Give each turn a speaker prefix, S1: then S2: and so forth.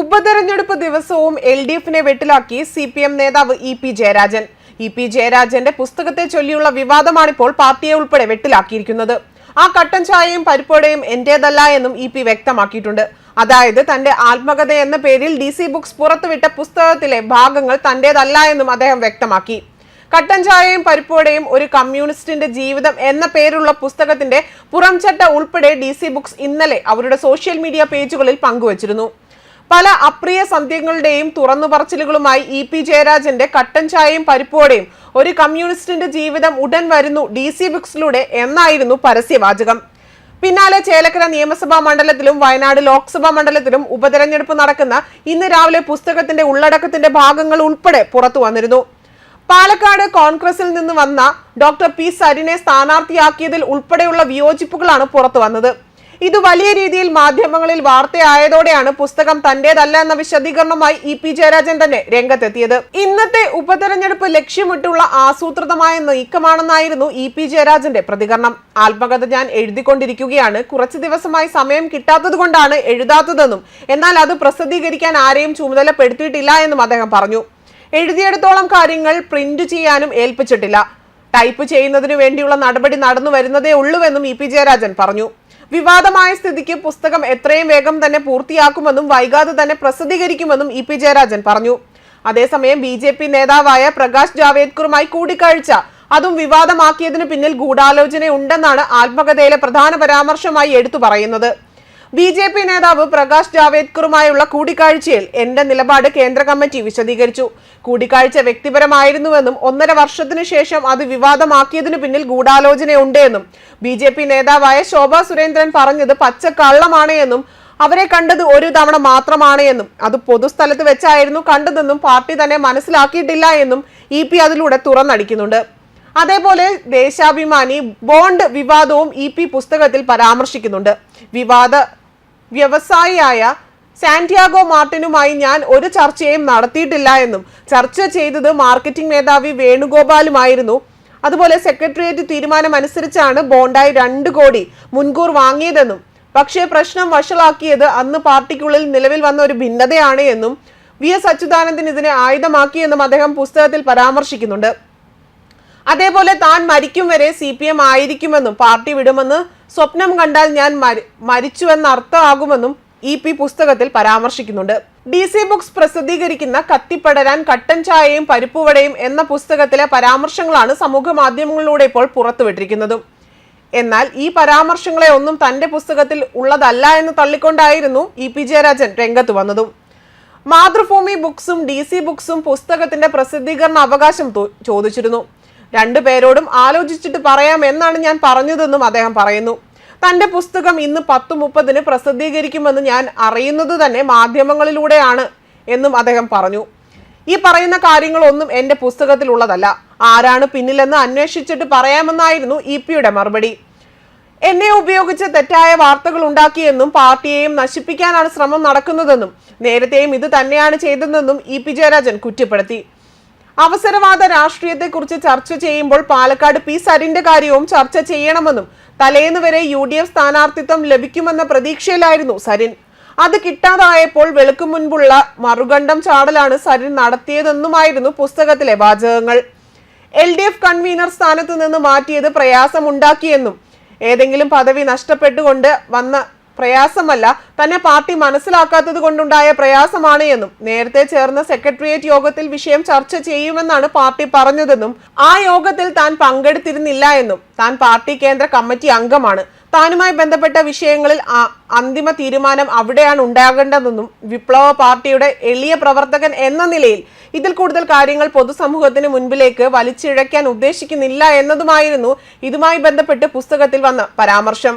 S1: ഉപതെരഞ്ഞെടുപ്പ് ദിവസവും L D എഫിനെ വെട്ടിലാക്കി സി പി എം നേതാവ് E P Jayarajan. E P ജയരാജന്റെ പുസ്തകത്തെ ചൊല്ലിയുള്ള വിവാദമാണിപ്പോൾ പാർട്ടിയെ ഉൾപ്പെടെ വെട്ടിലാക്കിയിരിക്കുന്നത്. ആ കട്ടൻ ചായയും പരിപ്പോടെയും എന്റേതല്ല എന്നും ഇ പി വ്യക്തമാക്കിയിട്ടുണ്ട്. അതായത് തന്റെ ആത്മകഥ എന്ന പേരിൽ ഡി സി ബുക്സ് പുറത്തുവിട്ട പുസ്തകത്തിലെ ഭാഗങ്ങൾ തന്റേതല്ല എന്നും അദ്ദേഹം വ്യക്തമാക്കി. കട്ടൻ ചായയും പരിപ്പോടെയും ഒരു കമ്മ്യൂണിസ്റ്റിന്റെ ജീവിതം എന്ന പേരുള്ള പുസ്തകത്തിന്റെ പുറംചട്ട ഉൾപ്പെടെ ഡി സി ബുക്സ് ഇന്നലെ അവരുടെ സോഷ്യൽ മീഡിയ പേജുകളിൽ പങ്കുവച്ചിരുന്നു. പല അപ്രിയ സന്ധ്യങ്ങളുടെയും തുറന്നു പറച്ചിലുകളുമായി ഇ പി ജയരാജന്റെ കട്ടൻ ചായയും പരിപ്പോടെയും ഒരു കമ്മ്യൂണിസ്റ്റിന്റെ ജീവിതം ഉടൻ വരുന്നു ഡി സി ബുക്സിലൂടെ എന്നായിരുന്നു പരസ്യവാചകം. പിന്നാലെ ചേലക്കര നിയമസഭാ മണ്ഡലത്തിലും വയനാട് ലോക്സഭാ മണ്ഡലത്തിലും ഉപതെരഞ്ഞെടുപ്പ് നടക്കുന്ന ഇന്ന് രാവിലെ പുസ്തകത്തിന്റെ ഉള്ളടക്കത്തിന്റെ ഭാഗങ്ങൾ ഉൾപ്പെടെ പുറത്തു വന്നിരുന്നു. പാലക്കാട് കോൺഗ്രസിൽ നിന്ന് വന്ന ഡോക്ടർ പി സരിനെ സ്ഥാനാർത്ഥിയാക്കിയതിൽ ഉൾപ്പെടെയുള്ള വിയോജിപ്പുകളാണ് പുറത്തു വന്നത്. ഇത് വലിയ രീതിയിൽ മാധ്യമങ്ങളിൽ വാർത്തയായതോടെയാണ് പുസ്തകം തന്റേതല്ല എന്ന വിശദീകരണമായി ഇ പി ജയരാജൻ തന്നെ രംഗത്തെത്തിയത്. ഇന്നത്തെ ഉപതെരഞ്ഞെടുപ്പ് ലക്ഷ്യമിട്ടുള്ള ആസൂത്രിതമായ നീക്കമാണെന്നായിരുന്നു ഇ പി ജയരാജന്റെ പ്രതികരണം. ആത്മകഥ ഞാൻ എഴുതിക്കൊണ്ടിരിക്കുകയാണ്. കുറച്ചു ദിവസമായി സമയം കിട്ടാത്തതുകൊണ്ടാണ് എഴുതാത്തതെന്നും എന്നാൽ അത് പ്രസിദ്ധീകരിക്കാൻ ആരെയും ചുമതലപ്പെടുത്തിയിട്ടില്ല എന്നും അദ്ദേഹം പറഞ്ഞു. എഴുതിയെടുത്തോളം കാര്യങ്ങൾ പ്രിന്റ് ചെയ്യാനും ഏൽപ്പിച്ചിട്ടില്ല. ടൈപ്പ് ചെയ്യുന്നതിനു വേണ്ടിയുള്ള നടപടി നടന്നു വരുന്നതേ ഉള്ളൂവെന്നും ഇ പി ജയരാജൻ പറഞ്ഞു. വിവാദമായ സ്ഥിതിക്ക് പുസ്തകം എത്രയും വേഗം തന്നെ പൂർത്തിയാക്കുമെന്നും വൈകാതെ തന്നെ പ്രസിദ്ധീകരിക്കുമെന്നും ഇ പി ജയരാജൻ പറഞ്ഞു. അതേസമയം ബി ജെ പി നേതാവായ പ്രകാശ് ജാവേദ്കറുമായി കൂടിക്കാഴ്ച. അതും വിവാദമാക്കിയതിനു പിന്നിൽ ഗൂഢാലോചനയുണ്ടെന്നാണ് ആത്മകഥയിലെ പ്രധാന പരാമർശമായി എടുത്തു പറയുന്നത്. ബി ജെ പി നേതാവ് പ്രകാശ് ജാവേദ്കറുമായുള്ള കൂടിക്കാഴ്ചയിൽ എന്റെ നിലപാട് കേന്ദ്ര കമ്മിറ്റി വിശദീകരിച്ചു. കൂടിക്കാഴ്ച വ്യക്തിപരമായിരുന്നുവെന്നും ഒന്നര വർഷത്തിനു ശേഷം അത് വിവാദമാക്കിയതിനു പിന്നിൽ ഗൂഢാലോചനയുണ്ടെന്നും ബി ജെ പി നേതാവായ ശോഭാ സുരേന്ദ്രൻ പറഞ്ഞത് പച്ചക്കള്ളമാണ് എന്നും അവരെ കണ്ടത് ഒരു തവണ മാത്രമാണ് എന്നും അത് പൊതുസ്ഥലത്ത് വെച്ചായിരുന്നു കണ്ടതെന്നും പാർട്ടി തന്നെ മനസ്സിലാക്കിയിട്ടില്ല എന്നും ഇ പി അതിലൂടെ തുറന്നടിക്കുന്നുണ്ട്. അതേപോലെ ദേശാഭിമാനി ബോണ്ട് വിവാദവും ഇ പി പുസ്തകത്തിൽ പരാമർശിക്കുന്നുണ്ട്. വിവാദ വ്യവസായിയായ സാന്റിയാഗോ മാർട്ടിനുമായി ഞാൻ ഒരു ചർച്ചയും നടത്തിയിട്ടില്ല എന്നും ചർച്ച ചെയ്തത് മാർക്കറ്റിംഗ് മേധാവി വേണുഗോപാലുമായിരുന്നു. അതുപോലെ സെക്രട്ടേറിയറ്റ് തീരുമാനം അനുസരിച്ചാണ് ബോണ്ടായി രണ്ട് കോടി മുൻകൂർ വാങ്ങിയതെന്നും പക്ഷേ പ്രശ്നം വഷളാക്കിയത് അന്ന് പാർട്ടിക്കുള്ളിൽ നിലവിൽ വന്ന ഒരു ഭിന്നതയാണ് എന്നും വി എസ് അച്യുതാനന്ദൻ ഇതിനെ ആയുധമാക്കിയെന്നും അദ്ദേഹം പുസ്തകത്തിൽ പരാമർശിക്കുന്നുണ്ട്. അതേപോലെ താൻ മരിക്കും വരെ സി പി എം ആയിരിക്കുമെന്നും പാർട്ടി വിടുമെന്ന് സ്വപ്നം കണ്ടാൽ ഞാൻ മരിച്ചു മരിച്ചുവെന്ന അർത്ഥമാകുമെന്നും ഇ പി പുസ്തകത്തിൽ പരാമർശിക്കുന്നുണ്ട്. ഡി സി ബുക്സ് പ്രസിദ്ധീകരിക്കുന്ന കത്തിപ്പടരാൻ കട്ടൻ ചായയും പരിപ്പുവടയും എന്ന പുസ്തകത്തിലെ പരാമർശങ്ങളാണ് സമൂഹ മാധ്യമങ്ങളിലൂടെ ഇപ്പോൾ പുറത്തുവിട്ടിരിക്കുന്നതും. എന്നാൽ ഈ പരാമർശങ്ങളെ ഒന്നും തന്റെ പുസ്തകത്തിൽ ഉള്ളതല്ല എന്ന് തള്ളിക്കൊണ്ടായിരുന്നു ഇ പി ജയരാജൻ രംഗത്ത് വന്നതും. മാതൃഭൂമി ബുക്സും ഡി സി ബുക്സും പുസ്തകത്തിന്റെ പ്രസിദ്ധീകരണ അവകാശം ചോദിച്ചിരുന്നു. രണ്ടു പേരോടും ആലോചിച്ചിട്ട് പറയാം എന്നാണ് ഞാൻ പറഞ്ഞതെന്നും അദ്ദേഹം പറയുന്നു. തന്റെ പുസ്തകം ഇന്ന് പത്ത് മുപ്പതിന് പ്രസിദ്ധീകരിക്കുമെന്ന് ഞാൻ അറിയുന്നത് തന്നെ മാധ്യമങ്ങളിലൂടെയാണ് എന്നും അദ്ദേഹം പറഞ്ഞു. ഈ പറയുന്ന കാര്യങ്ങളൊന്നും എന്റെ പുസ്തകത്തിൽ ഉള്ളതല്ല ആരാണ് പിന്നിലെന്ന് അന്വേഷിച്ചിട്ട് പറയാമെന്നായിരുന്നു ഇ പിയുടെ മറുപടി. എന്നെ ഉപയോഗിച്ച് തെറ്റായ വാർത്തകൾ ഉണ്ടാക്കിയെന്നും പാർട്ടിയെയും നശിപ്പിക്കാനാണ് ശ്രമം നടക്കുന്നതെന്നും നേരത്തെയും ഇത് തന്നെയാണ് ചെയ്തതെന്നും ഇ പി ജയരാജൻ കുറ്റപ്പെടുത്തി. അവസരവാദ രാഷ്ട്രീയത്തെക്കുറിച്ച് ചർച്ച ചെയ്യുമ്പോൾ പാലക്കാട് പി സരിന്റെ കാര്യവും ചർച്ച ചെയ്യണമെന്നും തലേന്ന് വരെ യു ഡി എഫ് സ്ഥാനാർത്ഥിത്വം ലഭിക്കുമെന്ന പ്രതീക്ഷയിലായിരുന്നു സരിൻ. അത് കിട്ടാതായപ്പോൾ വെളുക്കു മുൻപുള്ള മറുകണ്ഠം ചാടലാണ് സരിൻ നടത്തിയതെന്നുമായിരുന്നു പുസ്തകത്തിലെ വാചകങ്ങൾ. എൽ ഡി എഫ് കൺവീനർ സ്ഥാനത്ത് നിന്ന് മാറ്റിയത് പ്രയാസമുണ്ടാക്കിയെന്നും ഏതെങ്കിലും പദവി നഷ്ടപ്പെട്ടുകൊണ്ട് വന്ന പ്രയാസമല്ല. തന്നെ പാർട്ടി മനസ്സിലാക്കാത്തത് കൊണ്ടുണ്ടായ പ്രയാസമാണ് എന്നും നേരത്തെ ചേർന്ന സെക്രട്ടേറിയറ്റ് യോഗത്തിൽ വിഷയം ചർച്ച ചെയ്യുമെന്നാണ് പാർട്ടി പറഞ്ഞതെന്നും ആ യോഗത്തിൽ താൻ പങ്കെടുത്തിരുന്നില്ല എന്നും താൻ പാർട്ടി കേന്ദ്ര കമ്മിറ്റി അംഗമാണ്. താനുമായി ബന്ധപ്പെട്ട വിഷയങ്ങളിൽ അന്തിമ തീരുമാനം അവിടെയാണ് ഉണ്ടാകേണ്ടതെന്നും വിപ്ലവ പാർട്ടിയുടെ എളിയ പ്രവർത്തകൻ എന്ന നിലയിൽ ഇതിൽ കൂടുതൽ കാര്യങ്ങൾ പൊതുസമൂഹത്തിന് മുൻപിലേക്ക് വലിച്ചിഴയ്ക്കാൻ ഉദ്ദേശിക്കുന്നില്ല എന്നതുമായിരുന്നു ഇതുമായി ബന്ധപ്പെട്ട് പുസ്തകത്തിൽ വന്ന പരാമർശം.